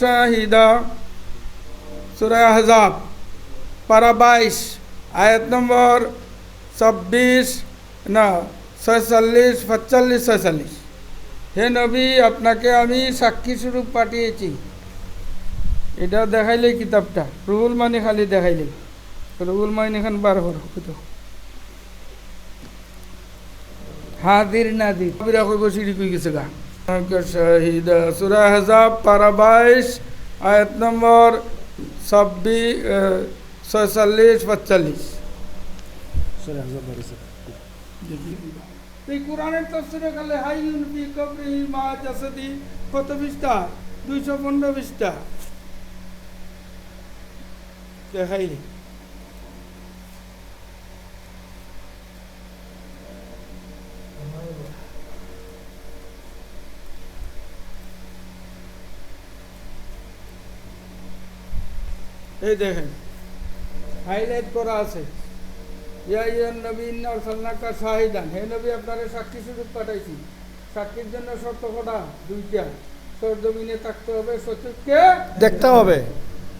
শাহিদা সুরায় হজাব পারা বাইশ আয়াত নম্বর চব্বিশ না, ছয়চল্লিশ পঁয়তাল্লিশ ছয়চল্লিশ। হে নবী, আপনাকে আমি সাক্ষী স্বরূপ পাঠিয়েছি। এটা দেখাইলে কিতাবটা। রুহুল মানি খালি দেখাইলে। রুহুল মানি খান বার করো হাদির নাদির কইব সিঁড়ি কই গেছে গা। শাহিদ সুরা হেজাব পারা বাইশ আয়াত নম্বর ছাব্বিশ ছয়চল্লিশ পাঁচচল্লিশ এই কোরআনের তফসিরে গেলে হাইউন ফি কবরিহি মা জাসাদি কত পৃষ্ঠা দুইশো পনেরো পৃষ্ঠা দেখাইলি এই দেখেন হাইলাইট করা আছে। ইয়া ইয়া নবী ইন্না শাহিদান। হে নবী আপনারে সাক্ষী স্বরূপ পাঠাইছি। সাক্ষীর জন্য শর্ত কটা? দুইটা। সরজমিনে থাকতে হবে সচুককে দেখতে হবে।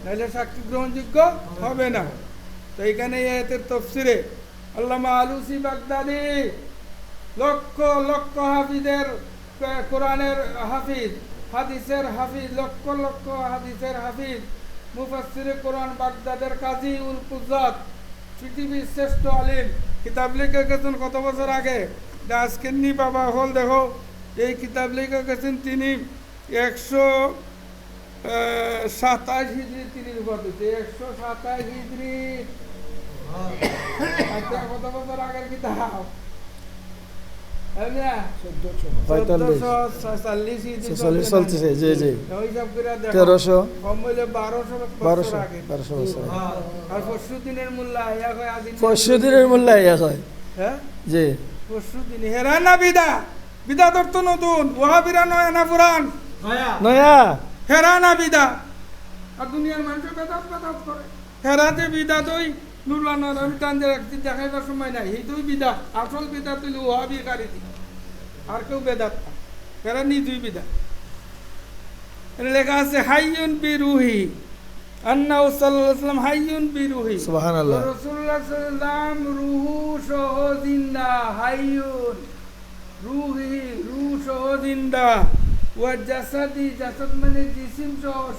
নাহলে সাক্ষী গ্রহণযোগ্য হবে না। তো এখানে এই আয়াতের তফসিরে আল্লামা আলুসি বাগদাদি লক্ষ লক্ষ হাফিজের কোরআনের হাফিজ হাদিসের হাফিজ লক্ষ লক্ষ হাদিসের হাফিজ মুফাসসিরে কোরআন বাগদাদের কাজী উল কুজাত পৃথিবীর শ্রেষ্ঠ আলিম। কিতাব লিখে গেছেন কত বছর আগে? এটা আজকে নি বাবা হল দেখো এই কিতাব লিখে গেছেন তিনি একশো সাতাশ হিজড়ি তিনি রূপা দিচ্ছে একশো সাতাশ হিজড়ি আচ্ছা কত বছর আগের কিতাব হ্যাঁ না? পঁয়তাল্লিশ চোদ্দশো ছয়চল্লিশ হিজড়ি ছেচল্লিশ চলতেছে জি জি। তেরোশো কম হইলে বারোশো বারোশো বছর আর পরশু দিনের মূল্য আইয়া হয় হয়। হ্যাঁ? জি। পরশু দিন হেরা না বিদা? বিদা তো নতুন। ওহাবিরা নয় না পুরান? নয়া। হেরা না বিদা? আর দুনিয়ার মানুষ বেদাত বেদাত করে হেরাতে বিদা তুই নুরলানোর আমি তাদের একদিন দেখাইবার সময় নাই। এই তুই বিদা আসল বিদা তুই ওহাবি দি আর কেউ বেদাত না। হেরা নিজুই বিদা লেখা আছে হাইয়ুন বি রুহি সাল্লাম হাইয়ুন বি রুহি সুবহানাল্লাহ রসুল্লাহ সাল্লাম রুহু সহ জিন্দা। হাইয়ুন রুহি রু সহ জিন্দা। ও জাসাদি জাসাদ মানে জিসিম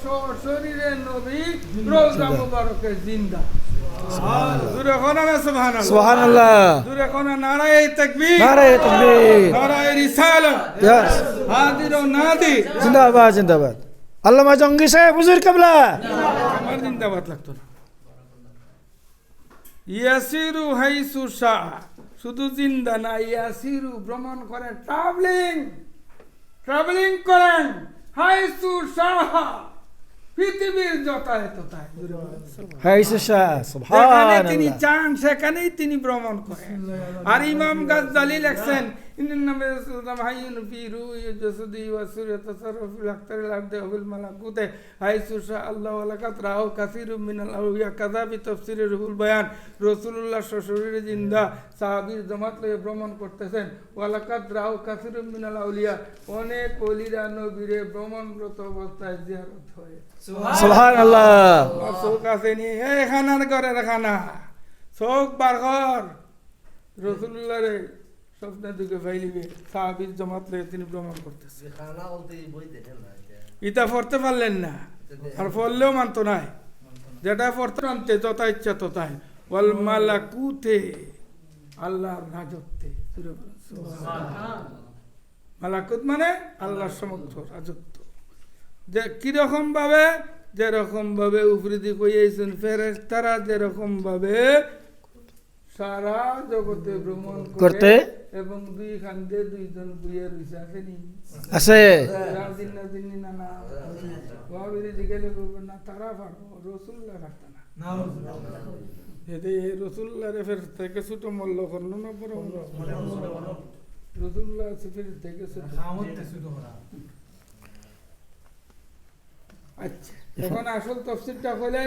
সহ শরীরে নবী রোজা মুবারকে জিন্দা। জিন্দাবাদ জিন্দাবাদ। আল্লামা জঙ্গি সাহেব হুজুর কাবলা। জিন্দাবাদ লাগতো না। ইয়াসিরু হাইসু শাহ। শুধু জিন্দা না ইয়াসিরু ভ্রমণ করেন। ট্রাভেলিং ট্রাভেলিং করেন। হাইসু শাহ। পৃথিবীর যথায় তথায় যেখানে তিনি চান সেখানেই তিনি ভ্রমণ করেন। আর ইমাম গাজ্জালি লেখছেন আল্লাহ ওয়া লাকাত রাহু কাসীরুম মিনাল আউলিয়া কাযা বি তাফসীরে রুহুল বায়ান রাসূলুল্লাহ শরীরে জিন্দা সাহাবীর জামাত লয়ে ভ্রমণ করতেছেন ওয়া লাকাত রাহু মিনাল আউলিয়া অনেক ওলিরা নবীরে ভ্রমণরত অবস্থায় জিয়ারত হয় সুবহানাল্লাহ। আছে এই খানার ঘরের খানা চোখ বার কর রসুল্লাহ রে স্বপ্নে দুকে সাহাবির জমাত তিনি ভ্রমণ করতেছে। খানা বলতে এই বই দেখেন না এটা। ইটা পড়তে পারলেন না। আর পড়লেও মানতো নাই। যেটা পড়তে মানতে যথা ইচ্ছা তথাই। ওয়াল মালাকুতে আল্লাহর রাজত্বে। মালাকুত মানে আল্লাহর সমর্থ রাজত্ব। যে কীরকম ভাবে যেরকম ভাবে উপরে দিকে কইয়েছেন ফেরেস তারা যেরকম ভাবে সারা জগতে ভ্রমণ করতে? এবং দুই খান্দে দুইজন বুয়ে রইছে আছে নি? আছে। রাজিন নাজিন না না ওয়াবিরি জিগেলে করবে না তারা পারব রসুল্লাহ পারত না। এতে ফের থেকে ছোট মল্ল করল না বড় রসুল্লাহ ফের থেকে ছোট। আচ্ছা এখন আসল তফসিরটা হলে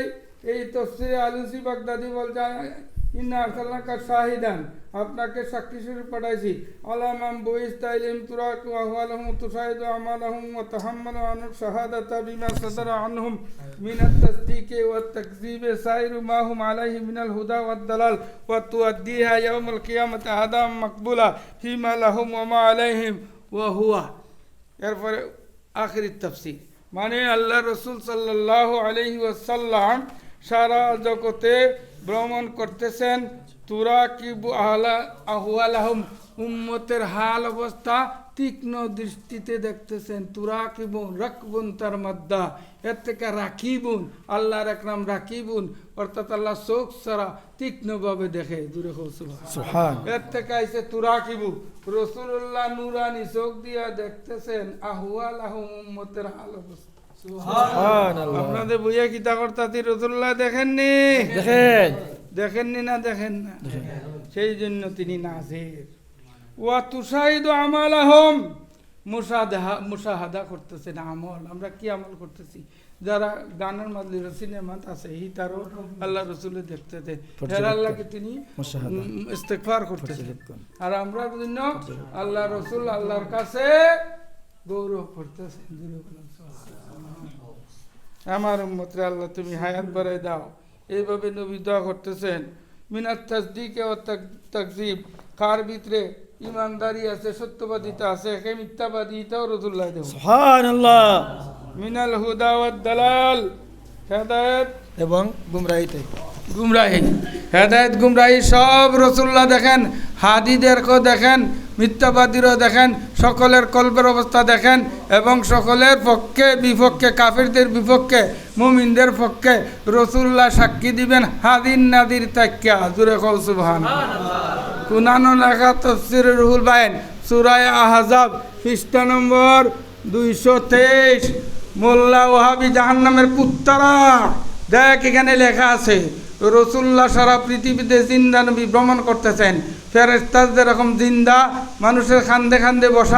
এই তফসিরে আলুসি বাগদাদি বলছে ইন্না আরসালনাকা শাহিদান, আপনাকে সাক্ষী স্বরূপ পাঠাইছি। আলামাম বইস তাইলিম তুরাক আহওয়ালাহুম তুসাইদু আমালাহুম ওয়া তাহাম্মালু আনহু শাহাদাতা বিমা সাদারা আনহুম মিন আত-তাসদীক ওয়া তাকযীব সাইরু মা হুম আলাইহি মিনাল হুদা ওয়াদ দালাল ওয়া তুআদ্দিহা ইয়াউমাল কিয়ামাতি আদাম মাকবুলা ফিমা লাহুম ওয়া মা আলাইহিম ওয়া হুয়া। এরপরে আখরি তাফসির। মানে আল্লাহ রসুল সাল্লাহ আলহি ওয়াসাল্লাম সারা জগতে ভ্রমণ করতেছেন তুরা কি আহুয়ালাহম উম্মতের হাল অবস্থা তীক্ষ্ণ দৃষ্টিতে দেখতেছেন। তুরা কিবুন রাখবুন তার মাদ্দা এর থেকে রাখিবুন আল্লাহর একরাম রাখিবুন অর্থাৎ আল্লাহ চোখ সারা তীক্ষ্ণভাবে দেখে দূরে এর থেকে আইসে তুরা তুরাকিবু। রসুল্লাহ নুরানি চোখ দিয়া দেখতেছেন আহুয়াল আহম উম্মতের হাল অবস্থা। আপনাদের কিতা করতাতি রসুল্লাহ দেখেননি? দেখেন। দেখেননি না দেখেন না? সেই জন্য তিনি নাজের। ওয়া আমাল আহম মুসাদাহা মুসাহাদা করতেছেন আমল। আমরা কি আমল করতেছি? যারা গানের মাদলি সিনেমাত আছে হি তারও আল্লাহ রসুলে দেখতেছে হের আল্লাহকে তিনি মুশাহাদা। উম, ইস্তেগফার করতেছে। পর্যবেক্ষণ। আর আমরা জন্য আল্লাহ রসুল আল্লাহর কাছে গৌরব করতেছে আমার উম্মতরে আল্লাহ তুমি হায়াত বাড়াই দাও। এইভাবে নবী দোয়া করতেছেন। মিনার তাসদিকে ও তাকজিব কার ভিতরে ইমানদারি আছে সত্যবাদিতা আছে কে মিথ্যাবাদিতাও রসুল্লাহ দেব। মিনাল হুদা ওয়াদ দালাল হেদায়েত এবং গুমরাহিতে। গুমরাহি। হেদায়ত গুমরাহি সব রসুল্লাহ দেখেন, হাদিদেরকেও দেখেন, মিথ্যাবাদীরও দেখেন, সকলের কল্পের অবস্থা দেখেন এবং সকলের পক্ষে, বিপক্ষে, কাফিরদের বিপক্ষে, মুমিনদের পক্ষে রসুল্লাহ সাক্ষী দিবেন হাদিন নাদির তাক্যা জুরে কৌসুবহান কুনানো লেখা তফসির রুহুল বাইন সুরায় আহজাব, পৃষ্ঠা নম্বর দুইশো তেইশ। মোল্লা ওহাবি জাহান্নামের কুত্তারা দেখ, এখানে লেখা আছে রসুল্লাহ সারা পৃথিবীতে জিন্দা নবী ভ্রমণ করতেছেন। ফেরেস্তাজ যেরকম জিন্দা মানুষের খান্দে খান্দে বসা